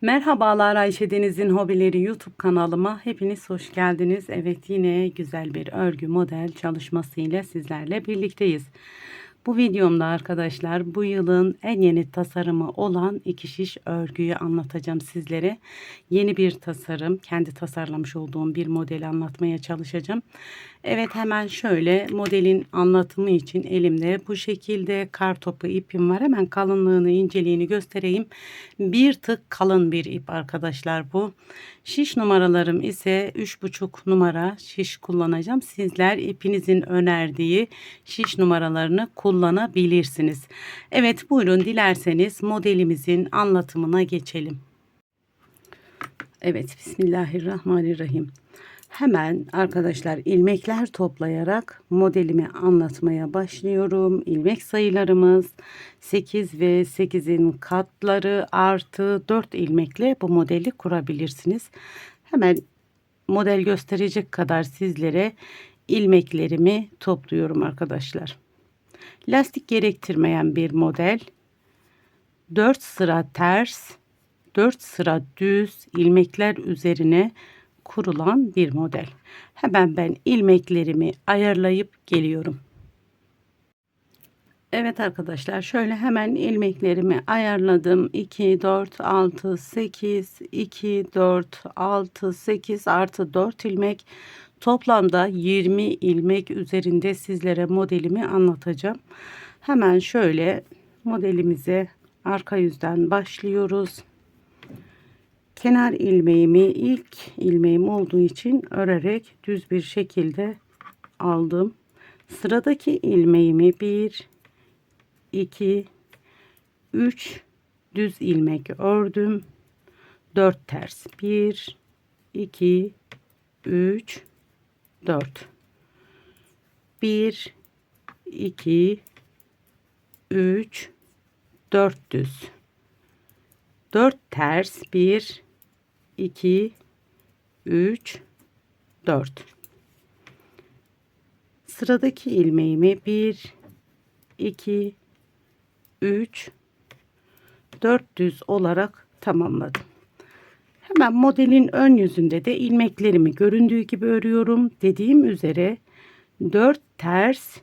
Merhabalar Ayşe Deniz'in Hobileri YouTube kanalıma hepiniz hoş geldiniz. Evet yine güzel bir örgü model çalışması ile sizlerle birlikteyiz. Bu videomda arkadaşlar bu yılın en yeni tasarımı olan iki şiş örgüyü anlatacağım sizlere. Yeni bir tasarım, kendi tasarlamış olduğum bir modeli anlatmaya çalışacağım. Evet hemen şöyle modelin anlatımı için elimde bu şekilde kar topu ipim var. Hemen kalınlığını, inceliğini göstereyim. Bir tık kalın bir ip arkadaşlar bu. Şiş numaralarım ise 3,5 numara şiş kullanacağım. Sizler ipinizin önerdiği şiş numaralarını kullanabilirsiniz. Evet buyurun dilerseniz modelimizin anlatımına geçelim. Evet Bismillahirrahmanirrahim. Hemen arkadaşlar ilmekler toplayarak modelimi anlatmaya başlıyorum. İlmek sayılarımız 8 ve 8'in katları artı 4 ilmekle bu modeli kurabilirsiniz. Hemen model gösterecek kadar sizlere ilmeklerimi topluyorum arkadaşlar. Lastik gerektirmeyen bir model. 4 sıra ters, 4 sıra düz ilmekler üzerine kurulan bir model. Hemen ben ilmeklerimi ayarlayıp geliyorum. Evet arkadaşlar şöyle hemen ilmeklerimi ayarladım. 2, 4, 6, 8, 2, 4, 6, 8 artı 4 ilmek. Toplamda 20 ilmek üzerinde sizlere modelimi anlatacağım. Hemen şöyle modelimize arka yüzden başlıyoruz kenar ilmeğimi ilk ilmeğim olduğu için örerek düz bir şekilde aldım. Sıradaki ilmeğimi 1 2 3 düz ilmek ördüm. 4 ters 1 2 3 4 1 2 3 4 düz 4 ters. 1 2 3 4 sıradaki ilmeğimi 1 2 3 4 düz olarak tamamladım. Hemen modelin ön yüzünde de ilmeklerimi göründüğü gibi örüyorum. Dediğim üzere 4 ters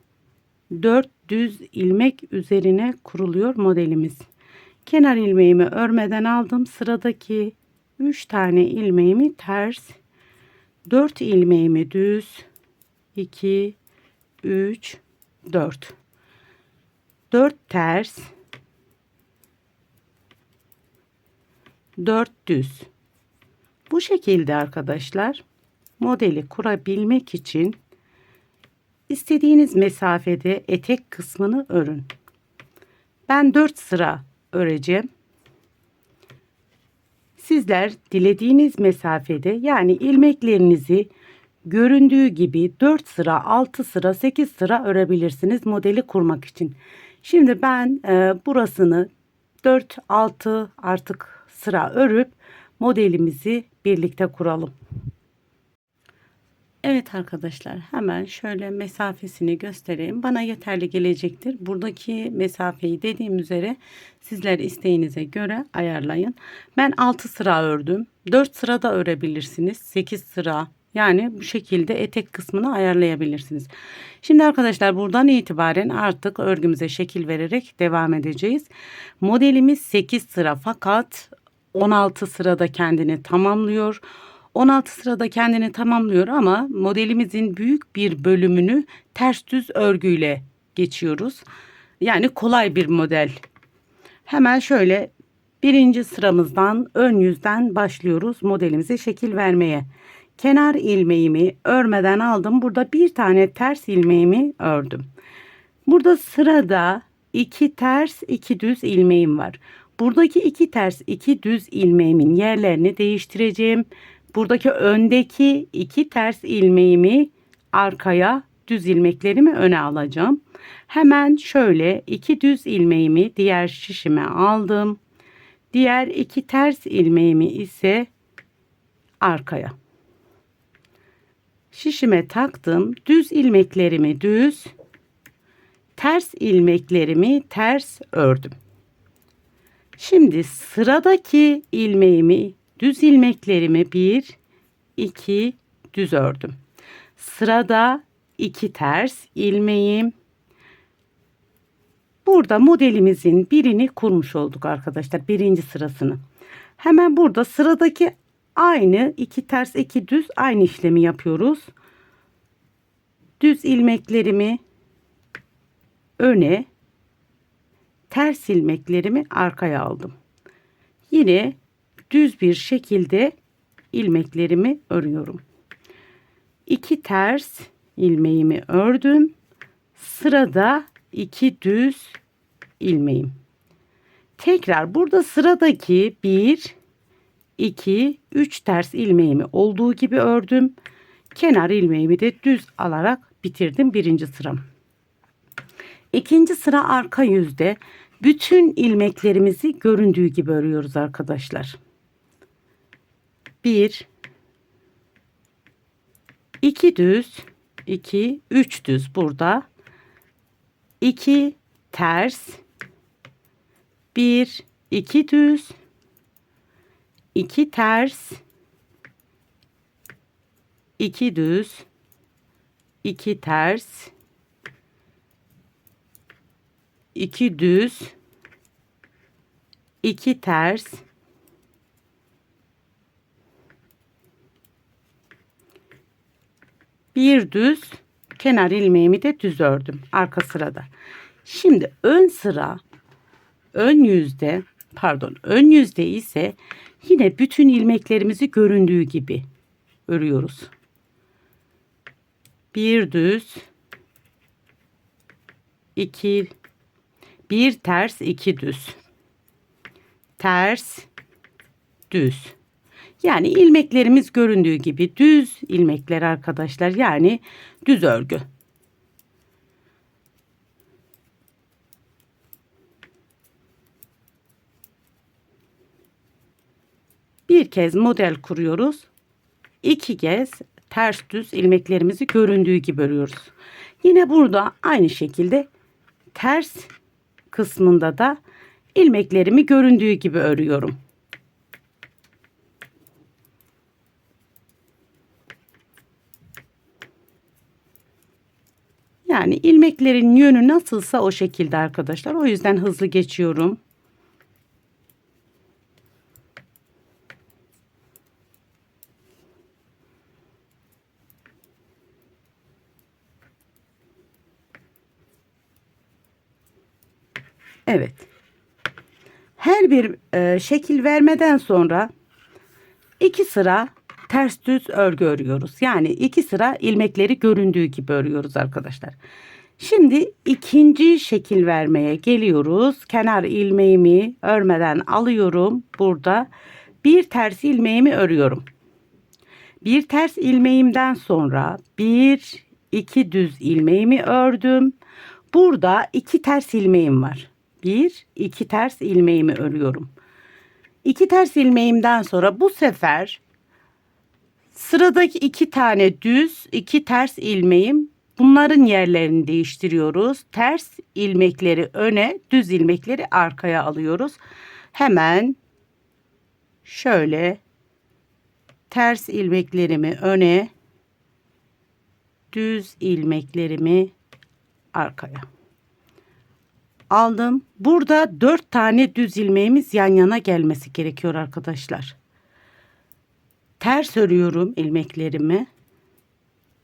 4 düz ilmek üzerine kuruluyor modelimiz. Kenar ilmeğimi örmeden aldım. Sıradaki 3 tane ilmeğimi ters 4 ilmeğimi düz 2 3 4 4 ters 4 düz bu şekilde arkadaşlar modeli kurabilmek için istediğiniz mesafede etek kısmını örün. Ben 4 sıra öreceğim. Sizler dilediğiniz mesafede yani ilmeklerinizi göründüğü gibi 4 sıra, 6 sıra, 8 sıra örebilirsiniz modeli kurmak için. Şimdi ben e, burasını 4, 6 artık sıra örüp modelimizi birlikte kuralım. Evet arkadaşlar hemen şöyle mesafesini göstereyim. Bana yeterli gelecektir. Buradaki mesafeyi dediğim üzere sizler isteğinize göre ayarlayın. Ben 6 sıra ördüm. 4 sıra da örebilirsiniz. 8 sıra yani bu şekilde etek kısmını ayarlayabilirsiniz. Şimdi arkadaşlar buradan itibaren artık örgümüze şekil vererek devam edeceğiz. Modelimiz 8 sıra fakat 16 sırada kendini tamamlıyor. 16 sırada kendini tamamlıyor ama modelimizin büyük bir bölümünü ters düz örgüyle geçiyoruz. Yani kolay bir model. Hemen şöyle birinci sıramızdan ön yüzden başlıyoruz modelimize şekil vermeye. Kenar ilmeğimi örmeden aldım. Burada bir tane ters ilmeğimi ördüm. Burada sırada iki ters iki düz ilmeğim var. Buradaki iki ters iki düz ilmeğimin yerlerini değiştireceğim buradaki öndeki iki ters ilmeğimi arkaya düz ilmeklerimi öne alacağım. Hemen şöyle iki düz ilmeğimi diğer şişime aldım. Diğer iki ters ilmeğimi ise arkaya. Şişime taktım. Düz ilmeklerimi düz, ters ilmeklerimi ters ördüm. Şimdi sıradaki ilmeğimi, düz ilmeklerimi bir, iki düz ördüm. Sırada iki ters ilmeğim. Burada modelimizin birini kurmuş olduk arkadaşlar. Birinci sırasını. Hemen burada sıradaki aynı iki ters iki düz aynı işlemi yapıyoruz. Düz ilmeklerimi öne ters ilmeklerimi arkaya aldım. Yine düz bir şekilde ilmeklerimi örüyorum. İki ters ilmeğimi ördüm. Sırada iki düz ilmeğim. Tekrar burada sıradaki bir, iki, üç ters ilmeğimi olduğu gibi ördüm. Kenar ilmeğimi de düz alarak bitirdim birinci sıram. İkinci sıra arka yüzde bütün ilmeklerimizi göründüğü gibi örüyoruz arkadaşlar. 1 2 düz 2 3 düz burada. 2 ters. 1 2 düz. 2 ters. 2 düz. 2 ters 2 düz 2 ters bir düz kenar ilmeğimi de düz ördüm arka sırada. Şimdi ön sıra ön yüzde pardon ön yüzde ise yine bütün ilmeklerimizi göründüğü gibi örüyoruz. Bir düz iki bir ters iki düz. Ters düz. Yani ilmeklerimiz göründüğü gibi düz ilmekler arkadaşlar. Yani düz örgü. Bir kez model kuruyoruz. İki kez ters düz ilmeklerimizi göründüğü gibi örüyoruz. Yine burada aynı şekilde ters kısmında da ilmeklerimi göründüğü gibi örüyorum. Yani ilmeklerin yönü nasılsa o şekilde arkadaşlar. O yüzden hızlı geçiyorum. Evet. Her bir e, şekil vermeden sonra iki sıra ters düz örgü örüyoruz. Yani iki sıra ilmekleri göründüğü gibi örüyoruz arkadaşlar. Şimdi ikinci şekil vermeye geliyoruz. Kenar ilmeğimi örmeden alıyorum. Burada bir ters ilmeğimi örüyorum. Bir ters ilmeğimden sonra bir iki düz ilmeğimi ördüm. Burada iki ters ilmeğim var bir iki ters ilmeğimi örüyorum. İki ters ilmeğimden sonra bu sefer sıradaki iki tane düz iki ters ilmeğim bunların yerlerini değiştiriyoruz. Ters ilmekleri öne düz ilmekleri arkaya alıyoruz. Hemen şöyle ters ilmeklerimi öne düz ilmeklerimi arkaya aldım. Burada dört tane düz ilmeğimiz yan yana gelmesi gerekiyor arkadaşlar. Ters örüyorum ilmeklerimi.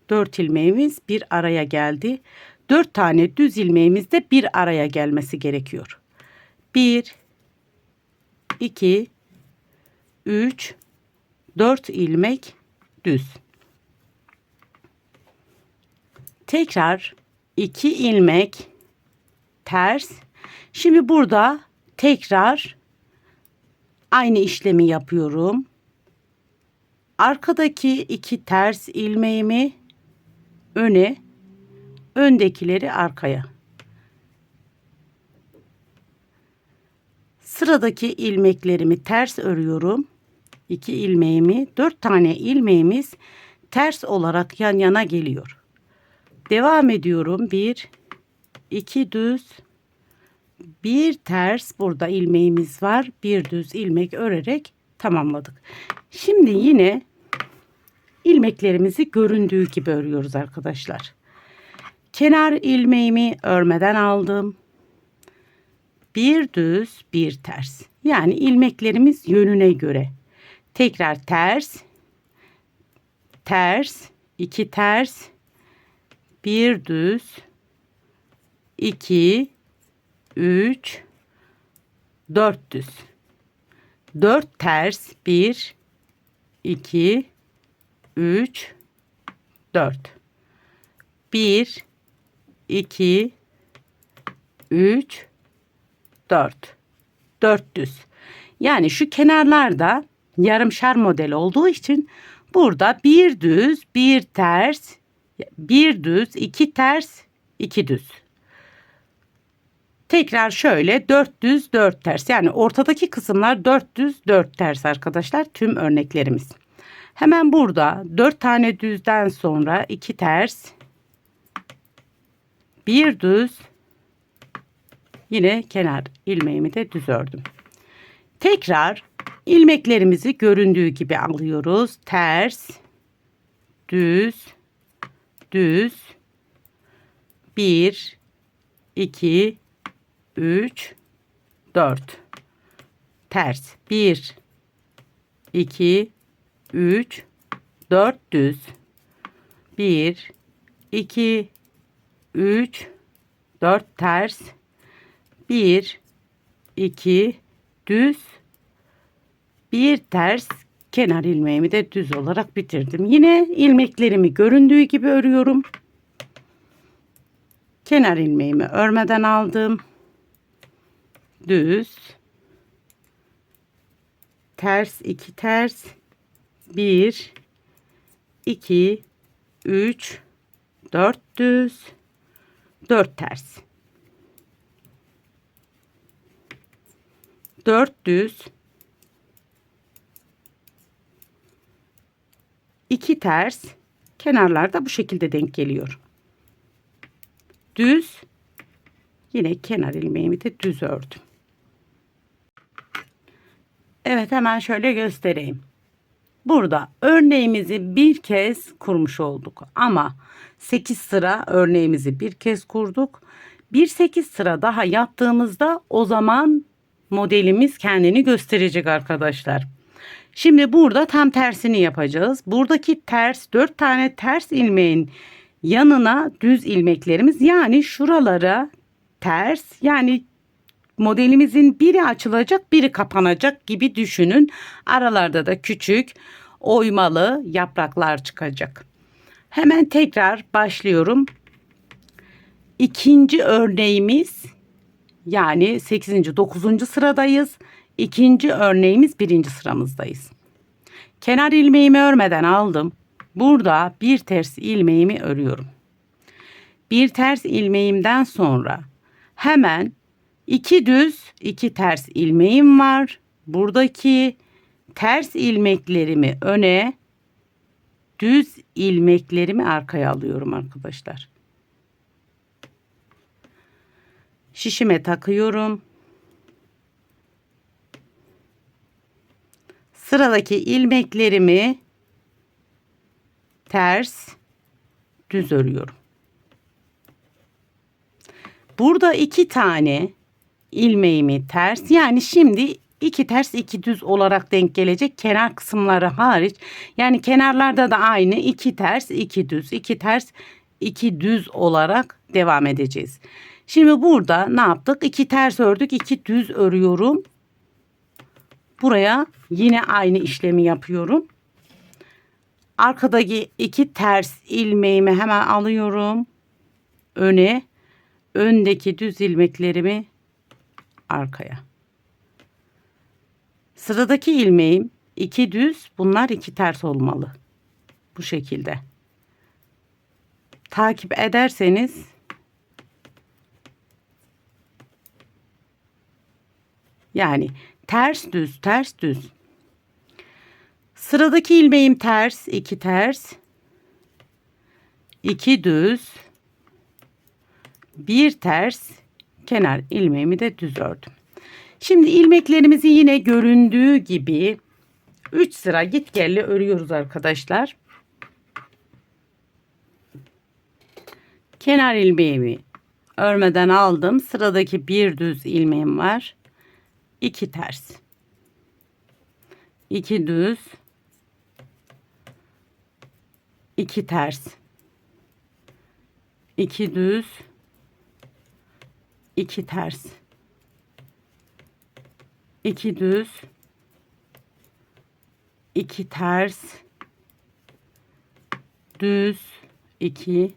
Dört ilmeğimiz bir araya geldi. Dört tane düz ilmeğimiz de bir araya gelmesi gerekiyor. Bir, iki, üç, dört ilmek düz. Tekrar iki ilmek ters. Şimdi burada tekrar aynı işlemi yapıyorum. Arkadaki iki ters ilmeğimi öne, öndekileri arkaya. Sıradaki ilmeklerimi ters örüyorum. İki ilmeğimi, dört tane ilmeğimiz ters olarak yan yana geliyor. Devam ediyorum. Bir, 2 düz bir ters burada ilmeğimiz var. Bir düz ilmek örerek tamamladık. Şimdi yine ilmeklerimizi göründüğü gibi örüyoruz arkadaşlar. Kenar ilmeğimi örmeden aldım. Bir düz, bir ters. Yani ilmeklerimiz yönüne göre. Tekrar ters, ters, iki ters, bir düz, iki, üç, dört düz. Dört ters, bir, iki, üç, dört. Bir, iki, üç, dört. Dört düz. Yani şu kenarlarda yarımşar model olduğu için burada bir düz, bir ters, bir düz, iki ters, iki düz. Tekrar şöyle dört düz, dört ters. Yani ortadaki kısımlar dört düz, dört ters arkadaşlar. Tüm örneklerimiz. Hemen burada dört tane düzden sonra iki ters, bir düz, yine kenar ilmeğimi de düz ördüm. Tekrar ilmeklerimizi göründüğü gibi alıyoruz. Ters, düz, düz, 1, 2, 3, 4. Ters, 1, 2, 3, 4 düz. 1, 2, 3, 4 ters. 1, 2, düz. Bir ters kenar ilmeğimi de düz olarak bitirdim. Yine ilmeklerimi göründüğü gibi örüyorum. Kenar ilmeğimi örmeden aldım. Düz. Ters iki ters. Bir, iki, üç, dört düz, dört ters. Dört düz, iki ters kenarlarda bu şekilde denk geliyor. Düz yine kenar ilmeğimi de düz ördüm. Evet hemen şöyle göstereyim. Burada örneğimizi bir kez kurmuş olduk ama 8 sıra örneğimizi bir kez kurduk. Bir 8 sıra daha yaptığımızda o zaman modelimiz kendini gösterecek arkadaşlar. Şimdi burada tam tersini yapacağız. Buradaki ters 4 tane ters ilmeğin yanına düz ilmeklerimiz yani şuralara ters yani modelimizin biri açılacak biri kapanacak gibi düşünün. Aralarda da küçük oymalı yapraklar çıkacak. Hemen tekrar başlıyorum. İkinci örneğimiz yani 8. 9. sıradayız. İkinci örneğimiz birinci sıramızdayız. Kenar ilmeğimi örmeden aldım. Burada bir ters ilmeğimi örüyorum. Bir ters ilmeğimden sonra hemen iki düz iki ters ilmeğim var. Buradaki ters ilmeklerimi öne düz ilmeklerimi arkaya alıyorum arkadaşlar. Şişime takıyorum. Sıradaki ilmeklerimi ters düz örüyorum. Burada iki tane ilmeğimi ters yani şimdi iki ters iki düz olarak denk gelecek kenar kısımları hariç. Yani kenarlarda da aynı iki ters iki düz iki ters iki düz olarak devam edeceğiz. Şimdi burada ne yaptık? İki ters ördük iki düz örüyorum. Buraya yine aynı işlemi yapıyorum. Arkadaki iki ters ilmeğimi hemen alıyorum. Öne öndeki düz ilmeklerimi arkaya. Sıradaki ilmeğim iki düz, bunlar iki ters olmalı. Bu şekilde. Takip ederseniz yani ters düz, ters düz. Sıradaki ilmeğim ters, iki ters, iki düz, bir ters, Kenar ilmeğimi de düz ördüm. Şimdi ilmeklerimizi yine göründüğü gibi 3 sıra git gelli örüyoruz arkadaşlar. Kenar ilmeğimi örmeden aldım. Sıradaki bir düz ilmeğim var. 2 ters. 2 düz. 2 ters. 2 düz. 2 ters. 2 düz. 2 ters. Düz 2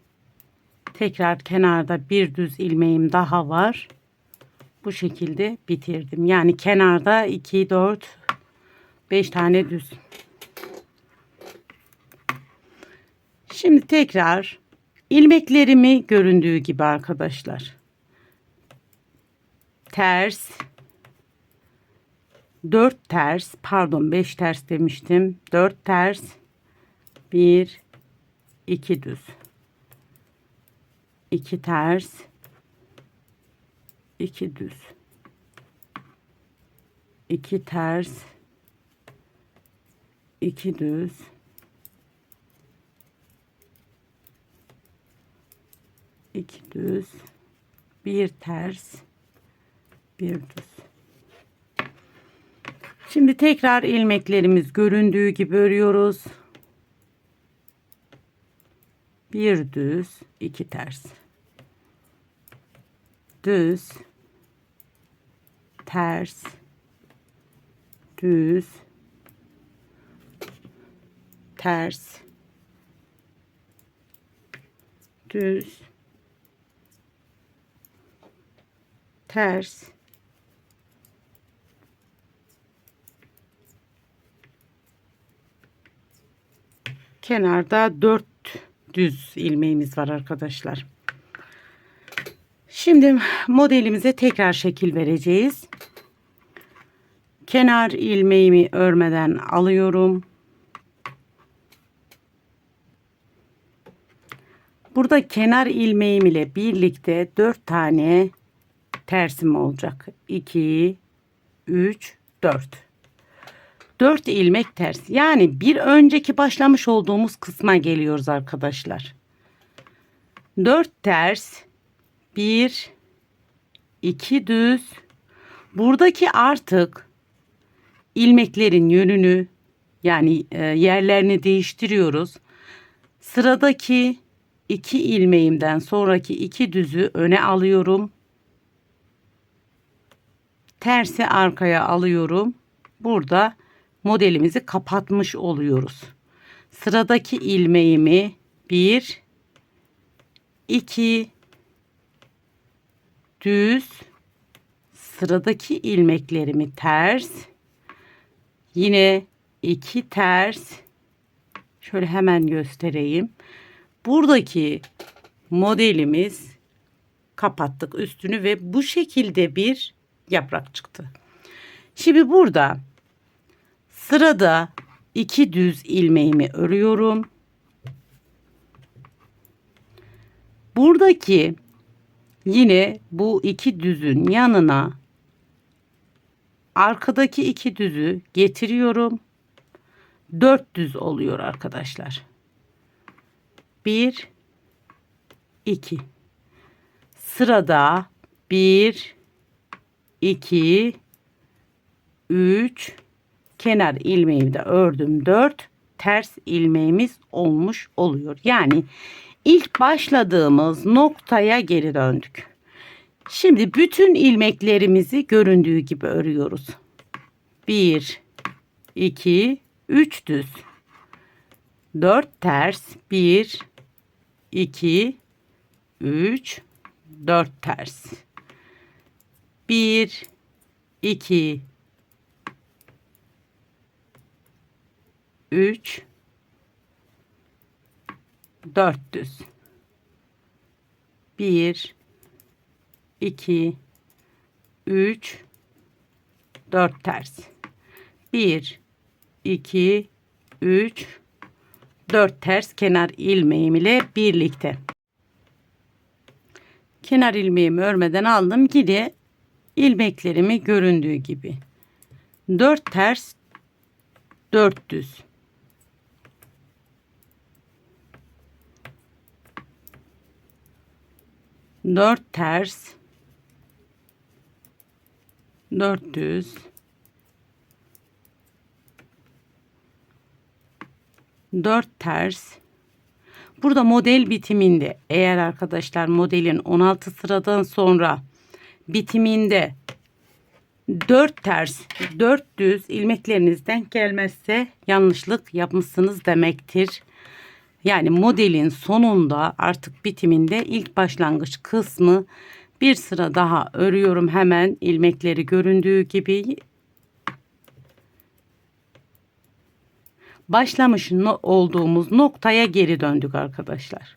tekrar kenarda bir düz ilmeğim daha var. Bu şekilde bitirdim. Yani kenarda 2 4 5 tane düz. Şimdi tekrar ilmeklerimi göründüğü gibi arkadaşlar. Ters 4 ters pardon 5 ters demiştim. 4 ters 1 2 düz. 2 ters 2 düz. 2 ters 2 düz. 2 düz. 1 ters 1 düz. Şimdi tekrar ilmeklerimiz göründüğü gibi örüyoruz. Bir düz, iki ters. Düz, ters, düz, ters, düz, ters, kenarda 4 düz ilmeğimiz var arkadaşlar. Şimdi modelimize tekrar şekil vereceğiz. Kenar ilmeğimi örmeden alıyorum. Burada kenar ilmeğim ile birlikte 4 tane tersim olacak. 2 3 4 4 ilmek ters. Yani bir önceki başlamış olduğumuz kısma geliyoruz arkadaşlar. 4 ters 1 2 düz buradaki artık ilmeklerin yönünü yani e, yerlerini değiştiriyoruz. Sıradaki iki ilmeğimden sonraki iki düzü öne alıyorum. Tersi arkaya alıyorum. Burada modelimizi kapatmış oluyoruz. Sıradaki ilmeğimi 1 2 düz sıradaki ilmeklerimi ters yine 2 ters şöyle hemen göstereyim. Buradaki modelimiz kapattık üstünü ve bu şekilde bir yaprak çıktı. Şimdi burada Sırada iki düz ilmeğimi örüyorum. Buradaki yine bu iki düzün yanına arkadaki iki düzü getiriyorum. Dört düz oluyor arkadaşlar. Bir, iki. Sırada bir, iki, üç, kenar ilmeğimi de ördüm 4 ters ilmeğimiz olmuş oluyor. Yani ilk başladığımız noktaya geri döndük. Şimdi bütün ilmeklerimizi göründüğü gibi örüyoruz. 1 2 3 düz. 4 ters 1 2 3 4 ters. 1 2 3 4 düz 1 2 3 4 ters 1 2 3 4 ters kenar ilmeğim ile birlikte Kenar ilmeğimi örmeden aldım. Geri ilmeklerimi göründüğü gibi. 4 ters 4 düz. Dört ters, dört düz, dört ters. Burada model bitiminde eğer arkadaşlar modelin 16 sıradan sonra bitiminde 4 ters 4 düz ilmekleriniz denk gelmezse yanlışlık yapmışsınız demektir. Yani modelin sonunda artık bitiminde ilk başlangıç kısmı bir sıra daha örüyorum hemen ilmekleri göründüğü gibi başlamış olduğumuz noktaya geri döndük arkadaşlar.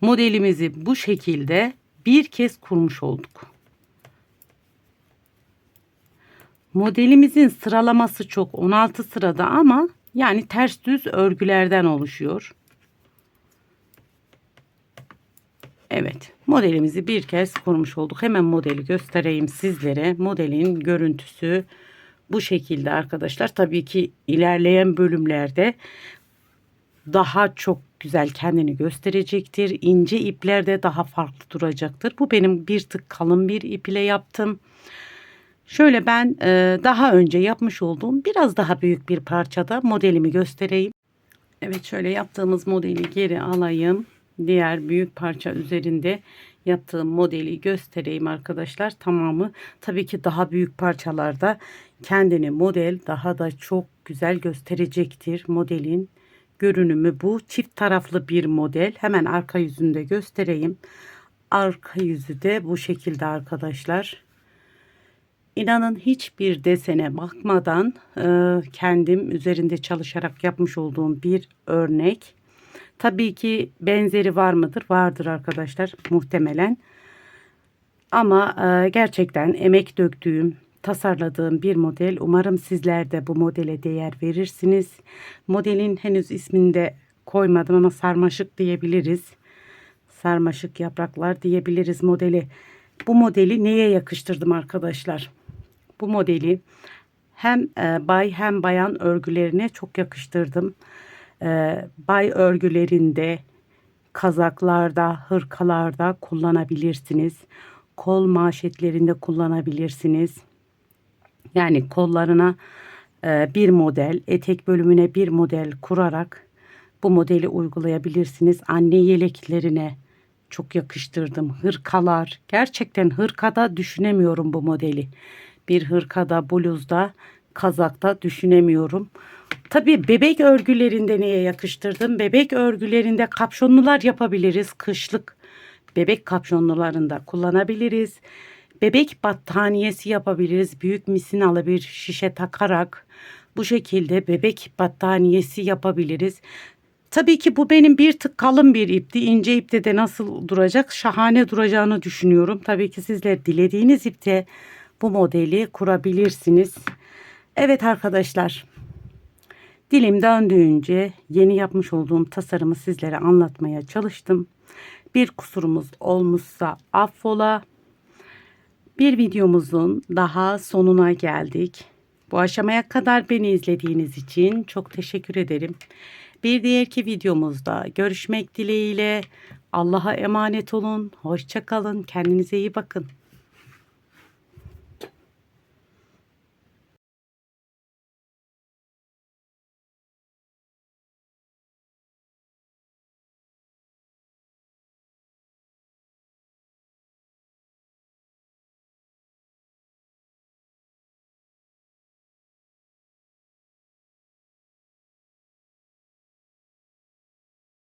Modelimizi bu şekilde bir kez kurmuş olduk. Modelimizin sıralaması çok 16 sırada ama yani ters düz örgülerden oluşuyor. Evet modelimizi bir kez kurmuş olduk. Hemen modeli göstereyim sizlere. Modelin görüntüsü bu şekilde arkadaşlar. Tabii ki ilerleyen bölümlerde daha çok güzel kendini gösterecektir. İnce iplerde daha farklı duracaktır. Bu benim bir tık kalın bir ip ile yaptım. Şöyle ben e, daha önce yapmış olduğum biraz daha büyük bir parçada modelimi göstereyim. Evet şöyle yaptığımız modeli geri alayım. Diğer büyük parça üzerinde yaptığım modeli göstereyim arkadaşlar. Tamamı tabii ki daha büyük parçalarda kendini model daha da çok güzel gösterecektir. Modelin görünümü bu. Çift taraflı bir model. Hemen arka yüzünde göstereyim. Arka yüzü de bu şekilde arkadaşlar. İnanın hiçbir desene bakmadan e, kendim üzerinde çalışarak yapmış olduğum bir örnek. Tabii ki benzeri var mıdır? Vardır arkadaşlar muhtemelen. Ama e, gerçekten emek döktüğüm, tasarladığım bir model. Umarım sizler de bu modele değer verirsiniz. Modelin henüz ismini de koymadım ama sarmaşık diyebiliriz. Sarmaşık yapraklar diyebiliriz modeli. Bu modeli neye yakıştırdım arkadaşlar? Bu modeli hem e, bay hem bayan örgülerine çok yakıştırdım. E, bay örgülerinde, kazaklarda, hırkalarda kullanabilirsiniz. Kol manşetlerinde kullanabilirsiniz. Yani kollarına e, bir model, etek bölümüne bir model kurarak bu modeli uygulayabilirsiniz. Anne yeleklerine çok yakıştırdım. Hırkalar, gerçekten hırkada düşünemiyorum bu modeli. Bir hırkada, bluzda, kazakta düşünemiyorum. Tabii bebek örgülerinde neye yakıştırdım? Bebek örgülerinde kapşonlular yapabiliriz. Kışlık bebek kapşonlularında kullanabiliriz. Bebek battaniyesi yapabiliriz. Büyük misinalı bir şişe takarak bu şekilde bebek battaniyesi yapabiliriz. Tabii ki bu benim bir tık kalın bir ipti. İnce ipte de nasıl duracak? Şahane duracağını düşünüyorum. Tabii ki sizler dilediğiniz ipte bu modeli kurabilirsiniz. Evet arkadaşlar. Dilim döndüğünce yeni yapmış olduğum tasarımı sizlere anlatmaya çalıştım. Bir kusurumuz olmuşsa affola. Bir videomuzun daha sonuna geldik. Bu aşamaya kadar beni izlediğiniz için çok teşekkür ederim. Bir diğerki videomuzda görüşmek dileğiyle Allah'a emanet olun. Hoşça kalın. Kendinize iyi bakın.